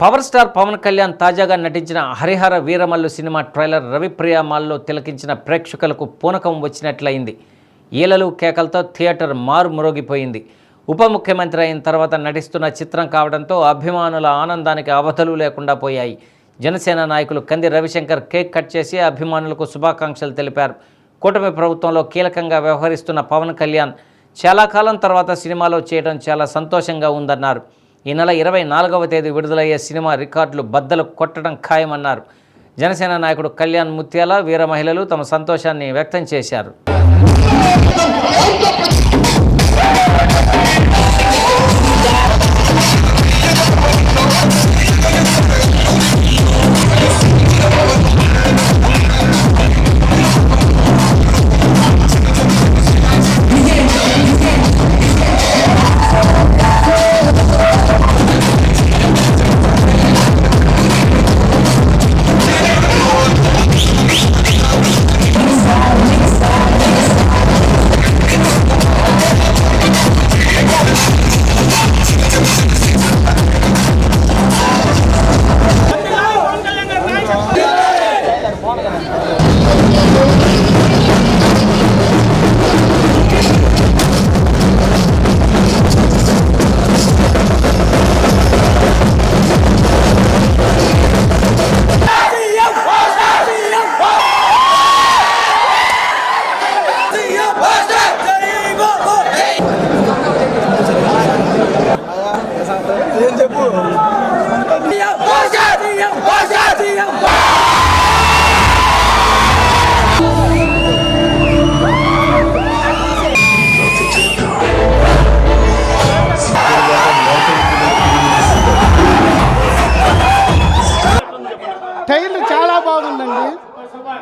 Power star Pawan Kalyan తాజాగా నటించిన Harihara Veeramallu cinema trailer Ravipriya మాల్లో తిలకించిన ప్రేక్షకులకు పూనకం వచ్చినట్లయింది. ఈలలు కేకలతో థియేటర్ మారుమ్రోగిపోయింది. ఉప ముఖ్యమంత్రి అయిన తర్వాత నటిస్తున్న చిత్రం కావడంతో అభిమానుల ఆనందానికి అవధులు లేకుండా పోయాయి. జనసేన నాయకులు కంది రవిశంకర్ కేక్ కట్ చేసి అభిమానులకు శుభాకాంక్షలు తెలిపారు. కూటమి ప్రభుత్వంలో కీలకంగా వ్యవహరిస్తున్న పవన్ కళ్యాణ్ చాలా కాలం తర్వాత సినిమాలో చేయడం చాలా సంతోషంగా ఉందన్నారు. ఈ నెల ఇరవై నాలుగవ తేదీ విడుదలయ్యే సినిమా రికార్డులు బద్దలు కొట్టడం ఖాయమన్నారు. జనసేన నాయకుడు కళ్యాణ్ ముత్యాల వీర మహిళలు తమ సంతోషాన్ని వ్యక్తం చేశారు.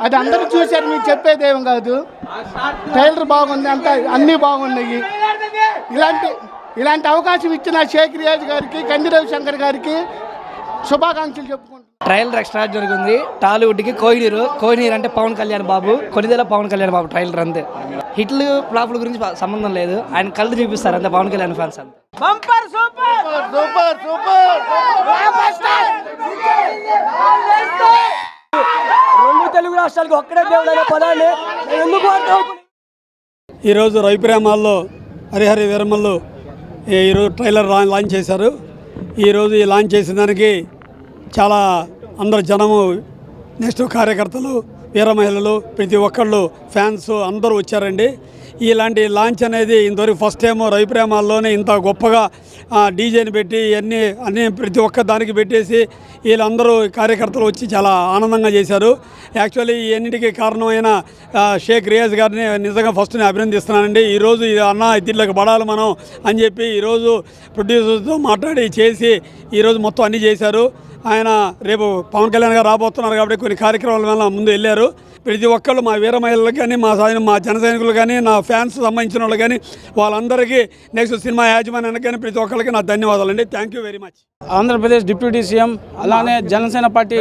అది అందరూ చూశారు మీకు చెప్పేది కాదు. టైలర్ బాగుంది అంతా అన్నీ బాగున్నాయి. ఇలాంటి ఇలాంటి అవకాశం ఇచ్చిన షేక్ రియాజ్ గారికి కంది రవిశంకర్ గారికి శుభాకాంక్షలు చెప్పుకుంటున్నాను ట్రైలర్ ఎక్స్ట్రా జరిగింది. టాలీవుడ్కి కోహినీరు కోహినీర్ అంటే పవన్ కళ్యాణ్ బాబు కొనిదెల పవన్ కళ్యాణ్ బాబు ట్రైలర్ అంతే. హిట్లు ఫ్లాప్ల గురించి సంబంధం లేదు. ఆయన కళ్ళు చూపిస్తారు అంతే పవన్ కళ్యాణ్ ఫ్యాన్స్ అంతే. సూపర్! సూపర్ రెండు తెలుగు రాష్ట్రాలకు ఒక్కడే దేవుడు అనే పదాన్ని ఎందుకు ఈరోజు రవిప్రేమాల్లో హరిహరి వీరమల్లు ఈ- ఈరోజు ట్రైలర్ లా- లాంచ్ చేశారు. ఈరోజు ఈ లాంచ్ చేసిన దానికి చాలా అందరు జనము నెక్స్ట్ కార్యకర్తలు వీర మహిళలు ప్రతి ఒక్కళ్ళు ఫ్యాన్స్ అందరూ వచ్చారండి. ఇలాంటి లాంచ్ అనేది ఇంతవరకు ఫస్ట్ టైం రవిప్రేమాల్లోనే ఇంత గొప్పగా డీజేని పెట్టి ఇవన్నీ అన్ని ప్రతి ఒక్క దానికి పెట్టేసి వీళ్ళందరూ కార్యకర్తలు వచ్చి చాలా ఆనందంగా చేశారు. యాక్చువల్లీ ఇవన్నిటికీ కారణమైన షేక్ రియాజ్ గారిని నిజంగా ఫస్ట్ నేను అభినందిస్తున్నానండి. ఈరోజు ఇది అన్న దీంట్లోకి పడాలి మనం అని చెప్పి ఈరోజు ప్రొడ్యూసర్తో మాట్లాడి చేసి ఈరోజు మొత్తం అన్నీ చేశారు. ఆయన రేపు పవన్ కళ్యాణ్ గారు రాబోతున్నారు కాబట్టి కొన్ని కార్యక్రమాల వల్ల ముందు వెళ్ళారు. ప్రతి ఒక్కళ్ళు మా వీర మహిళలకు కానీ మా సైన్ మా జన సైనికులు కానీ నా ఫ్యాన్స్ సంబంధించిన వాళ్ళు కానీ వాళ్ళందరికీ నెక్స్ట్ సినిమా యాజమాన్యానికి కానీ ప్రతి ఒక్కరికి నా ధన్యవాదాలండి thank you very much Andhra Pradesh deputy CM అలానే జనసేన పార్టీ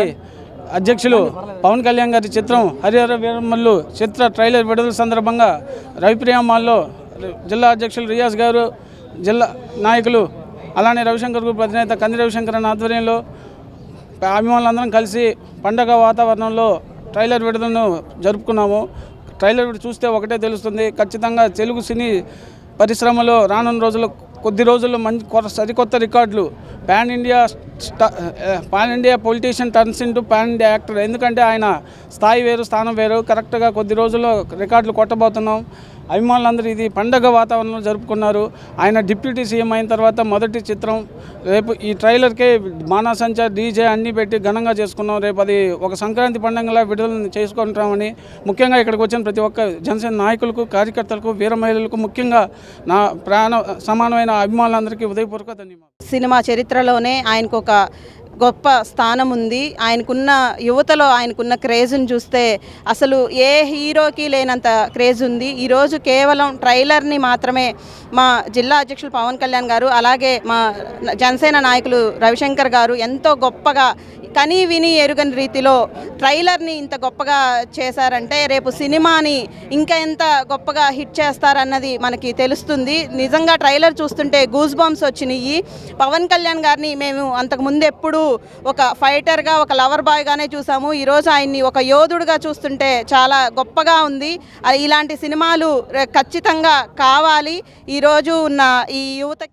అధ్యక్షులు పవన్ కళ్యాణ్ గారి చిత్రం హరిహర వీరమల్లు చిత్ర ట్రైలర్ విడుదల సందర్భంగా రవిప్రియ మాల్లో జిల్లా అధ్యక్షులు రియాజ్ గారు జిల్లా నాయకులు అలానే రవిశంకర్ గ్రూప్ అధినేత కంది రవిశంకర్ ఆధ్వర్యంలో అభిమానులందరం కలిసి పండగ వాతావరణంలో ట్రైలర్ విడుదలను జరుపుకున్నాము. ట్రైలర్ చూస్తే ఒకటే తెలుస్తుంది. ఖచ్చితంగా తెలుగు సినీ పరిశ్రమలో రానున్న రోజుల్లో కొద్ది రోజుల్లో మంచి కొత్త సరికొత్త రికార్డులు. Pan India pan India politician turns into pan India actor. ఎందుకంటే ఆయన స్థాయి వేరు స్థానం వేరు. కరెక్ట్గా కొద్ది రోజుల్లో రికార్డులు కొట్టబోతున్నాం. అభిమానులందరూ ఇది పండగ వాతావరణంలో జరుపుకున్నారు. ఆయన డిప్యూటీ సీఎం అయిన తర్వాత మొదటి చిత్రం రేపు ఈ ట్రైలర్కే మానసంచ డీజే అన్నీ పెట్టి ఘనంగా చేసుకున్నాం. రేపు అది ఒక సంక్రాంతి పండుగలా విడుదల చేసుకుంటామని ముఖ్యంగా ఇక్కడికి వచ్చిన ప్రతి ఒక్క జనసేన నాయకులకు కార్యకర్తలకు వీర మహిళలకు ముఖ్యంగా నా ప్రాణ సమానమైన అభిమానులందరికీ ఉదయపూర్వక ధన్యవాదాలు. సినిమా చరిత్రలోనే ఆయనకు ఒక గొప్ప స్థానం ఉంది ఆయనకున్న యువతలో ఆయనకున్న క్రేజ్ని చూస్తే అసలు ఏ హీరోకి లేనంత క్రేజ్ ఉంది. ఈరోజు కేవలం ట్రైలర్ని మాత్రమే మా జిల్లా అధ్యక్షులు పవన్ కళ్యాణ్ గారు అలాగే మా జనసేన నాయకులు రవిశంకర్ గారు ఎంతో గొప్పగా కని విని ఎరుగని రీతిలో ట్రైలర్ని ఇంత గొప్పగా చేశారంటే రేపు సినిమాని ఇంకా ఎంత గొప్పగా హిట్ చేస్తారన్నది మనకి తెలుస్తుంది. నిజంగా ట్రైలర్ చూస్తుంటే గూస్ బాంబ్స్ వచ్చినాయి పవన్ కళ్యాణ్ గారిని మేము అంతకు ముందు ఎప్పుడూ ఒక ఫైటర్గా ఒక లవర్ బాయ్గానే చూసాము. ఈరోజు ఆయన్ని ఒక యోధుడుగా చూస్తుంటే చాలా గొప్పగా ఉంది. ఇలాంటి సినిమాలు ఖచ్చితంగా కావాలి. ఈరోజు ఉన్న ఈ యువతకి